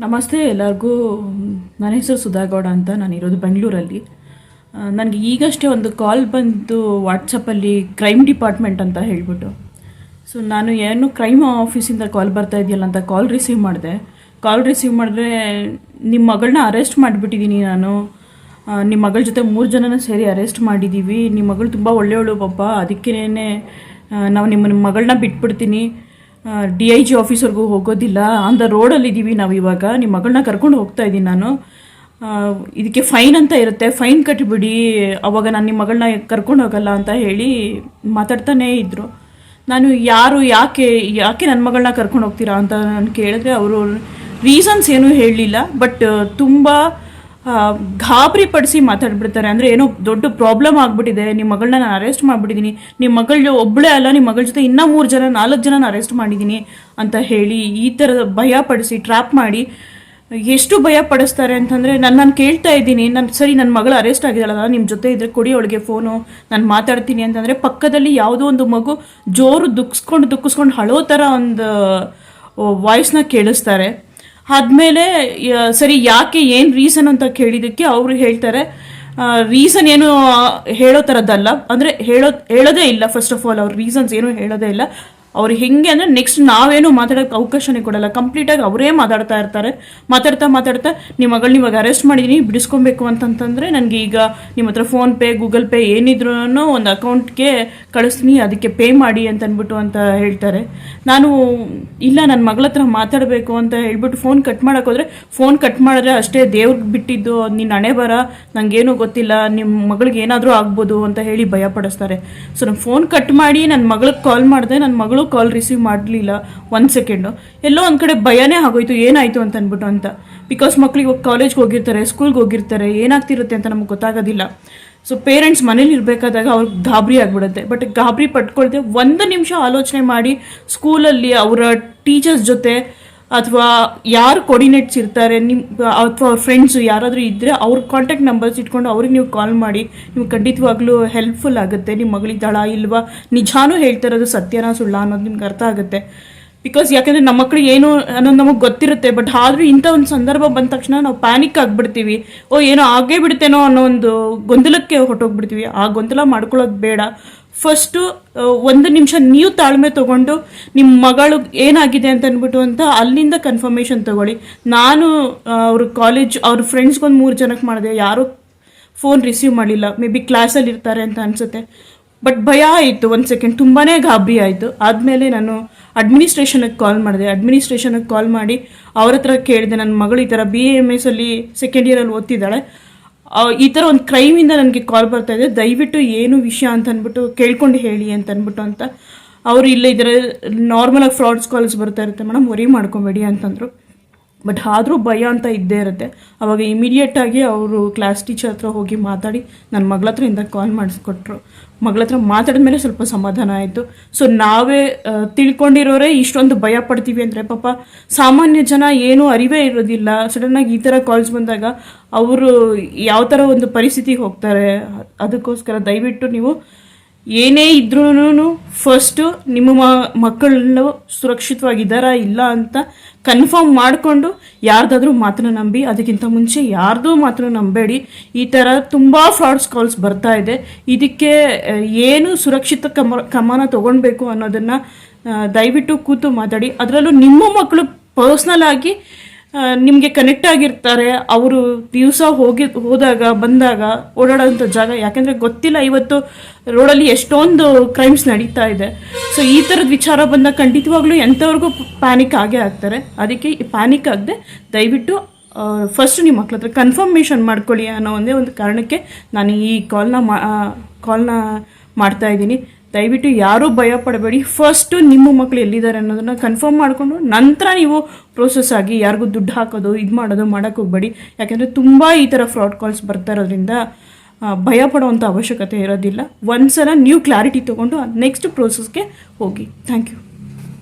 ನಮಸ್ತೆ ಎಲ್ಲರಿಗೂ. ನನ್ನ ಹೆಸರು ಸುಧಾಗೌಡ ಅಂತ ನಾನು ಇರೋದು ಬೆಂಗಳೂರಲ್ಲಿ. ನನಗೆ ಈಗಷ್ಟೇ ಒಂದು ಕಾಲ್ ಬಂತು ವಾಟ್ಸಪ್ಪಲ್ಲಿ ಕ್ರೈಮ್ ಡಿಪಾರ್ಟ್ಮೆಂಟ್ ಅಂತ ಹೇಳ್ಬಿಟ್ಟು. ಸೊ, ನಾನು ಏನು ಕ್ರೈಮ್ ಆಫೀಸಿಂದ ಕಾಲ್ ಬರ್ತಾ ಇದೆಯಲ್ಲ ಅಂತ ಕಾಲ್ ರಿಸೀವ್ ಮಾಡಿದೆ. ಕಾಲ್ ರಿಸೀವ್ ಮಾಡಿದ್ರೆ ನಿಮ್ಮ ಮಗಳನ್ನ ಅರೆಸ್ಟ್ ಮಾಡಿಬಿಟ್ಟಿದ್ದೀನಿ ನಾನು. ನಿಮ್ಮ ಮಗಳ ಜೊತೆ ಮೂರು ಜನನ ಸೇರಿ ಅರೆಸ್ಟ್ ಮಾಡಿದ್ದೀವಿ ನಿಮ್ಮ ಮಗಳು ತುಂಬ ಒಳ್ಳೆಯವಳು ಪಾಪ. ಅದಕ್ಕೇನೆ ನಾವು ನಿಮ್ಮ ನಿಮ್ಮ ಮಗಳನ್ನ ಬಿಟ್ಬಿಡ್ತೀನಿ. ಡಿ ಐ ಜಿ ಆಫೀಸರ್ಗೂ ಹೋಗೋದಿಲ್ಲ. ಆನ್ ದ ರೋಡಲ್ಲಿದ್ದೀವಿ ನಾವು ಇವಾಗ. ನಿಮ್ಮ ಮಗಳನ್ನ ಕರ್ಕೊಂಡು ಹೋಗ್ತಾ ಇದ್ದೀನಿ ನಾನು. ಇದಕ್ಕೆ ಫೈನ್ ಅಂತ ಇರುತ್ತೆ. ಫೈನ್ ಕಟ್ಟಿಬಿಡಿ ಅವಾಗ ನಾನು ನಿಮ್ಮ ಮಗಳನ್ನ ಕರ್ಕೊಂಡು ಹೋಗಲ್ಲ ಅಂತ ಹೇಳಿ ಮಾತಾಡ್ತಾನೇ ಇದ್ದರು ನಾನು ಯಾರು ಯಾಕೆ ಯಾಕೆ ನನ್ನ ಮಗಳನ್ನ ಕರ್ಕೊಂಡು ಹೋಗ್ತೀರಾ ಅಂತ ನಾನು ಕೇಳಿದ್ರೆ ಅವರು ರೀಸನ್ಸ್ ಏನೂ ಹೇಳಲಿಲ್ಲ. ಬಟ್ ತುಂಬ ಗಾಬರಿ ಪಡಿಸಿ ಮಾತಾಡ್ಬಿಡ್ತಾರೆ. ಅಂದರೆ ಏನೋ ದೊಡ್ಡ ಪ್ರಾಬ್ಲಮ್ ಆಗಿಬಿಟ್ಟಿದೆ. ನಿಮ್ಮ ಮಗಳನ್ನ ನಾನು ಅರೆಸ್ಟ್ ಮಾಡಿಬಿಟ್ಟಿದ್ದೀನಿ ನಿಮ್ಮ ಮಗಳ ಒಬ್ಬಳೇ ಅಲ್ಲ ನಿಮ್ಮ ಮಗಳ ಜೊತೆ ಇನ್ನೂ ಮೂರು ಜನ, ನಾಲ್ಕು ಜನ ಅರೆಸ್ಟ್ ಮಾಡಿದ್ದೀನಿ ಅಂತ ಹೇಳಿ ಈ ಥರದ ಭಯ ಪಡಿಸಿ ಟ್ರ್ಯಾಪ್ ಮಾಡಿ, ಎಷ್ಟು ಭಯ ಪಡಿಸ್ತಾರೆ ಅಂತಂದರೆ ನಾನು ನಾನು ಕೇಳ್ತಾ ಇದ್ದೀನಿ. ನಾನು, ಸರಿ ನನ್ನ ಮಗಳು ಅರೆಸ್ಟ್ ಆಗಿದ್ದಾಳಲ್ಲ ನಿಮ್ಮ ಜೊತೆ ಇದ್ರೆ ಕೊಡಿ ಅವಳಿಗೆ ಫೋನು ನಾನು ಮಾತಾಡ್ತೀನಿ ಅಂತಂದರೆ ಪಕ್ಕದಲ್ಲಿ ಯಾವುದೋ ಒಂದು ಮಗು ಜೋರು ದುಕ್ಸ್ಕೊಂಡು ದುಕ್ಕಿಸ್ಕೊಂಡು ಹಳೋ ಥರ ಒಂದು ವಾಯ್ಸ್ನ ಕೇಳಿಸ್ತಾರೆ. ಆದಮೇಲೆ ಸರಿ, ಯಾಕೆ ಏನು ರೀಸನ್ ಅಂತ ಕೇಳಿದಕ್ಕೆ ಅವರು ಹೇಳ್ತಾರೆ ರೀಸನ್ ಏನು ಹೇಳೋ ತರದ್ದಲ್ಲ. ಅಂದ್ರೆ ಹೇಳೋ, ಹೇಳೋದೇ ಇಲ್ಲ ಫಸ್ಟ್ ಆಫ್ ಆಲ್ ಅವ್ರ ರೀಸನ್ಸ್ ಏನು ಹೇಳೋದೇ ಇಲ್ಲ. ಅವ್ರು ಹೆಂಗೆ ಅಂದರೆ ನೆಕ್ಸ್ಟ್ ನಾವೇನು ಮಾತಾಡೋಕ್ಕೆ ಅವಕಾಶನೇ ಕೊಡಲ್ಲ. ಕಂಪ್ಲೀಟಾಗಿ ಅವರೇ ಮಾತಾಡ್ತಾ ಇರ್ತಾರೆ. ಮಾತಾಡ್ತಾ ಮಾತಾಡ್ತಾ ನಿಮ್ಮ ಮಗಳು ಇವಾಗ ಅರೆಸ್ಟ್ ಮಾಡಿದ್ದೀನಿ ಬಿಡಿಸ್ಕೊಬೇಕು ಅಂತಂತಂದರೆ ನನಗೆ ಈಗ ನಿಮ್ಮ ಹತ್ರ ಫೋನ್ಪೇ ಗೂಗಲ್ ಪೇ ಏನಿದ್ರು ಒಂದು ಅಕೌಂಟ್ಗೆ ಕಳಿಸ್ತೀನಿ, ಅದಕ್ಕೆ ಪೇ ಮಾಡಿ ಅಂತ ಅಂದ್ಬಿಟ್ಟು ಅಂತ ಹೇಳ್ತಾರೆ. ನಾನು ಇಲ್ಲ ನನ್ನ ಮಗಳ ಹತ್ರ ಮಾತಾಡಬೇಕು ಅಂತ ಹೇಳ್ಬಿಟ್ಟು ಫೋನ್ ಕಟ್ ಮಾಡೋಕ್ಕೋದ್ರೆ ಫೋನ್ ಕಟ್ ಮಾಡಿದ್ರೆ ಅಷ್ಟೇ ದೇವ್ರಿಗೆ ಬಿಟ್ಟಿದ್ದು ನಿನ್ನ ಹಣೆ ಬರ ನನಗೇನು ಗೊತ್ತಿಲ್ಲ ನಿಮ್ಮ ಮಗಳಿಗೆ ಏನಾದರೂ ಆಗ್ಬೋದು ಅಂತ ಹೇಳಿ ಭಯಪಡಿಸ್ತಾರೆ ಸೊ ನಾನು ಫೋನ್ ಕಟ್ ಮಾಡಿ ನನ್ನ ಮಗಳಿಗೆ ಕಾಲ್ ಮಾಡಿದೆ ನನ್ನ ಮಗಳು ಕಾಲ್ ರಿಸೀವ್ ಮಾಡಲಿಲ್ಲ, ಒಂದು ಸೆಕೆಂಡು ಎಲ್ಲೋ ಒಂದು ಕಡೆ ಭಯನೇ ಆಗೋಯ್ತು, ಏನಾಯಿತು ಅಂತ. ಅಂದ್ಬಿಟ್ಟು ಅಂತ ಬಿಕಾಸ್ ಮಕ್ಳಿಗೆ ಕಾಲೇಜ್ಗೆ ಹೋಗಿರ್ತಾರೆ ಸ್ಕೂಲ್ಗೆ ಹೋಗಿರ್ತಾರೆ, ಏನಾಗ್ತಿರುತ್ತೆ ಅಂತ ನಮಗೆ ಗೊತ್ತಾಗೋದಿಲ್ಲ. ಸೊ ಪೇರೆಂಟ್ಸ್ ಮನೇಲಿ ಇರಬೇಕಾದಾಗ ಅವ್ರಿಗೆ ಗಾಬರಿ ಆಗಿಬಿಡುತ್ತೆ. ಬಟ್ ಗಾಬರಿ ಪಟ್ಕೊಳ್ದೆ ಒಂದು ನಿಮಿಷ ಆಲೋಚನೆ ಮಾಡಿ ಸ್ಕೂಲಲ್ಲಿ ಅವರ ಟೀಚರ್ಸ್ ಜೊತೆ ಅಥವಾ ಯಾರು ಕೋರ್ಡಿನೇಟ್ಸ್ ಇರ್ತಾರೆ ನಿಮ್ಮ ಅಥವಾ ಅವ್ರ ಫ್ರೆಂಡ್ಸು ಯಾರಾದರೂ ಇದ್ದರೆ ಅವ್ರ ಕಾಂಟ್ಯಾಕ್ಟ್ ನಂಬರ್ಸ್ ಇಟ್ಕೊಂಡು ಅವ್ರಿಗೆ ನೀವು ಕಾಲ್ ಮಾಡಿ ನೀವು ಖಂಡಿತವಾಗ್ಲೂ ಹೆಲ್ಪ್ಫುಲ್ ಆಗುತ್ತೆ. ನಿಮ್ಮ ಮಗಳಿದ್ದಾಳ ಇಲ್ವಾ, ನಿಜಾನೂ ಹೇಳ್ತಾ ಇರೋದು ಸತ್ಯನಾ ಸುಳ್ಳ ಅನ್ನೋದು ನಿಮ್ಗೆ ಅರ್ಥ ಆಗುತ್ತೆ. ಬಿಕಾಸ್ ಯಾಕಂದರೆ ನಮ್ಮ ಮಕ್ಕಳು ಏನು ಅನ್ನೋದು ನಮಗೆ ಗೊತ್ತಿರುತ್ತೆ ಬಟ್ ಆದರೂ ಇಂಥ ಒಂದು ಸಂದರ್ಭ ಬಂದ ತಕ್ಷಣ ನಾವು ಪ್ಯಾನಿಕ್ ಆಗಿಬಿಡ್ತೀವಿ. ಓ, ಏನೋ ಆಗೇ ಬಿಡ್ತೇನೋ ಅನ್ನೋ ಒಂದು ಗೊಂದಲಕ್ಕೆ ಹೊಟ್ಟೋಗ್ಬಿಡ್ತೀವಿ ಆ ಗೊಂದಲ ಮಾಡ್ಕೊಳ್ಳೋದು ಬೇಡ. ಫಸ್ಟು ಒಂದು ನಿಮಿಷ ನೀವು ತಾಳ್ಮೆ ತಗೊಂಡು ನಿಮ್ಮ ಮಗಳು ಏನಾಗಿದೆ ಅಂತ ಅಂದ್ಬಿಟ್ಟು ಅಂತ ಅಲ್ಲಿಂದ ಕನ್ಫರ್ಮೇಷನ್ ತಗೊಳ್ಳಿ. ನಾನು ಅವ್ರ ಕಾಲೇಜ್ ಅವ್ರ ಫ್ರೆಂಡ್ಸ್ಗೊಂದು ಮೂರು ಜನಕ್ಕೆ ಮಾಡಿದೆ. ಯಾರೂ ಫೋನ್ ರಿಸೀವ್ ಮಾಡಲಿಲ್ಲ. ಮೇ ಬಿ ಕ್ಲಾಸಲ್ಲಿ ಇರ್ತಾರೆ ಅಂತ ಅನಿಸುತ್ತೆ. ಬಟ್ ಭಯ ಆಯಿತು ಒಂದು ಸೆಕೆಂಡ್ ತುಂಬಾ ಗಾಬರಿ ಆಯಿತು. ಆದಮೇಲೆ ನಾನು ಅಡ್ಮಿನಿಸ್ಟ್ರೇಷನಿಗೆ ಕಾಲ್ ಮಾಡಿದೆ. ಅಡ್ಮಿನಿಸ್ಟ್ರೇಷನಿಗೆ ಕಾಲ್ ಮಾಡಿ ಅವ್ರ ಹತ್ರ ಕೇಳಿದೆ. ನನ್ನ ಮಗಳು ಈ ಥರ ಬಿ ಎಂ ಎಸ್ ಅಲ್ಲಿ ಸೆಕೆಂಡ್ ಇಯರಲ್ಲಿ ಓದ್ತಿದ್ದಾಳೆ. ಈ ಥರ ಒಂದು ಕ್ರೈಮಿಂದ ನನಗೆ ಕಾಲ್ ಬರ್ತಾ ಇದೆ. ದಯವಿಟ್ಟು ಏನು ವಿಷಯ ಅಂತ ಅಂದ್ಬಿಟ್ಟು ಕೇಳ್ಕೊಂಡು ಹೇಳಿ ಅಂತ ಅಂದ್ಬಿಟ್ಟು ಅಂತ. ಅವರು ಇಲ್ಲ ಇದರ ನಾರ್ಮಲಾಗಿ ಫ್ರಾಡ್ಸ್ ಕಾಲ್ಸ್ ಬರ್ತಾ ಇರುತ್ತೆ. ಮೇಡಮ್ ವರಿ ಮಾಡ್ಕೊಬೇಡಿ ಅಂತಂದರು. ಬಟ್ ಆದರೂ ಭಯ ಅಂತ ಇದ್ದೇ ಇರುತ್ತೆ. ಅವಾಗ ಇಮಿಡಿಯೇಟಾಗಿ ಅವರು ಕ್ಲಾಸ್ ಟೀಚರ್ ಹತ್ರ ಹೋಗಿ ಮಾತಾಡಿ ನನ್ನ ಮಗಳ ಹತ್ರ ಇಂದ ಕಾಲ್ ಮಾಡಿಸ್ಕೊಟ್ರು. ಮಗಳ ಹತ್ರ ಮಾತಾಡಿದ ಮೇಲೆ ಸ್ವಲ್ಪ ಸಮಾಧಾನ ಆಯಿತು. ಸೊ ನಾವೇ ತಿಳ್ಕೊಂಡಿರೋರೇ ಇಷ್ಟೊಂದು ಭಯ ಪಡ್ತೀವಿ ಅಂದರೆ ಪಾಪ ಸಾಮಾನ್ಯ ಜನ ಏನೂ ಅರಿವೇ ಇರೋದಿಲ್ಲ. ಸಡನ್ನಾಗಿ ಈ ಥರ ಕಾಲ್ಸ್ ಬಂದಾಗ ಅವರು ಯಾವ ಥರ ಒಂದು ಪರಿಸ್ಥಿತಿಗೆ ಹೋಗ್ತಾರೆ. ಅದಕ್ಕೋಸ್ಕರ ದಯವಿಟ್ಟು ನೀವು ಏನೇ ಇದ್ರೂ ಫಸ್ಟು ನಿಮ್ಮ ಮಕ್ಕಳು ಸುರಕ್ಷಿತವಾಗಿದ್ದಾರಾ ಇಲ್ಲ ಅಂತ ಕನ್ಫರ್ಮ್ ಮಾಡಿಕೊಂಡು ಯಾರ್ದಾದ್ರೂ ಮಾತ್ರ ನಂಬಿ, ಅದಕ್ಕಿಂತ ಮುಂಚೆ ಯಾರ್ದೂ ಮಾತ್ರ ನಂಬೇಡಿ. ಈ ಥರ ತುಂಬ ಫ್ರಾಡ್ಸ್ ಕಾಲ್ಸ್ ಬರ್ತಾ ಇದೆ. ಇದಕ್ಕೆ ಏನು ಸುರಕ್ಷಿತ ಕಮ ಕಮಾನ ತೊಗೊಳ್ಬೇಕು ಅನ್ನೋದನ್ನು ದಯವಿಟ್ಟು ಕೂತು ಮಾತಾಡಿ. ಅದರಲ್ಲೂ ನಿಮ್ಮ ಮಕ್ಕಳು ಪರ್ಸ್ನಲ್ ಆಗಿ ನಿಮಗೆ ಕನೆಕ್ಟ್ ಆಗಿರ್ತಾರೆ, ಅವರು ದಿವಸ ಹೋಗಿ, ಹೋದಾಗ, ಬಂದಾಗ ಓಡಾಡೋಂಥ ಜಾಗ, ಯಾಕೆಂದರೆ ಗೊತ್ತಿಲ್ಲ ಇವತ್ತು ರೋಡಲ್ಲಿ ಎಷ್ಟೊಂದು ಕ್ರೈಮ್ಸ್ ನಡೀತಾ ಇದೆ. ಸೊ ಈ ಥರದ ವಿಚಾರ ಬಂದಾಗ ಖಂಡಿತವಾಗ್ಲೂ ಎಂಥವ್ರಿಗೂ ಪ್ಯಾನಿಕ್ ಆಗೇ ಆಗ್ತಾರೆ. ಅದಕ್ಕೆ ಪ್ಯಾನಿಕ್ ಆಗದೆ ದಯವಿಟ್ಟು ಫಸ್ಟ್ ನಿಮ್ಮ ಮಕ್ಳ ಹತ್ರ ಕನ್ಫರ್ಮೇಷನ್ ಮಾಡ್ಕೊಳ್ಳಿ ಅನ್ನೋ ಒಂದೇ ಒಂದು ಕಾರಣಕ್ಕೆ ನಾನು ಈ ಕಾಲ್ನ ಮಾ ಕಾಲ್ನ ಮಾಡ್ತಾ ಇದ್ದೀನಿ. ದಯವಿಟ್ಟು ಯಾರೂ ಭಯ ಪಡಬೇಡಿ ಫಸ್ಟು ನಿಮ್ಮ ಮಕ್ಕಳು ಎಲ್ಲಿದ್ದಾರೆ ಅನ್ನೋದನ್ನ ಕನ್ಫರ್ಮ್ ಮಾಡಿಕೊಂಡು ನಂತರ ನೀವು ಪ್ರೋಸೆಸ್ ಆಗಿ ಯಾರಿಗೂ ದುಡ್ಡು ಹಾಕೋದು, ಇದು ಮಾಡೋದು ಮಾಡೋಕ್ಕೆ ಹೋಗಬೇಡಿ. ಯಾಕೆಂದರೆ ತುಂಬ ಈ ಥರ ಫ್ರಾಡ್ ಕಾಲ್ಸ್ ಬರ್ತಾ ಇರೋದ್ರಿಂದ ಭಯ ಅವಶ್ಯಕತೆ ಇರೋದಿಲ್ಲ. ಒಂದ್ಸಲ ನೀವು ಕ್ಲಾರಿಟಿ ತೊಗೊಂಡು ನೆಕ್ಸ್ಟ್ ಪ್ರೋಸೆಸ್ಗೆ ಹೋಗಿ. Thank you